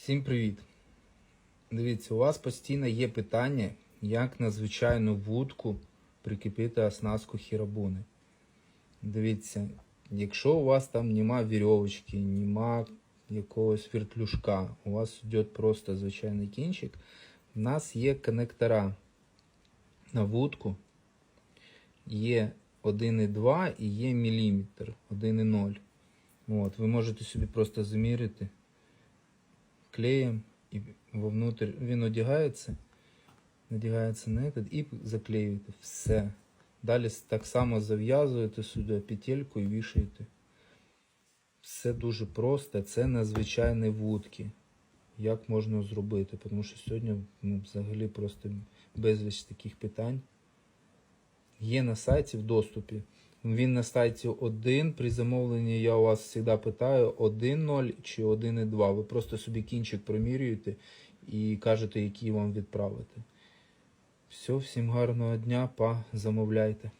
Всім привіт! Дивіться, у вас постійно є питання, як на звичайну вудку прикріпити оснастку хірабуни. Дивіться, якщо у вас там нема вірьовочки, нема якогось вертлюжка, у вас йде просто звичайний кінчик, у нас є коннектора на вудку, є 1,2 і є міліметр 1,0. От, ви можете собі просто заміряти клеєм і вовнутрь він одягається, надягається на этот і заклеюєте все. Далі так само зав'язуєте сюди петельку і вішаєте. Все дуже просто, це надзвичайні вудки. Як можна зробити? Тому що сьогодні ну, взагалі просто безліч таких питань. Є на сайті в доступі. Він на сайті 1. При замовленні я у вас завжди питаю 1.0 чи 1.2. Ви просто собі кінчик промірюєте і кажете, який вам відправити. Все, всім гарного дня, па, замовляйте.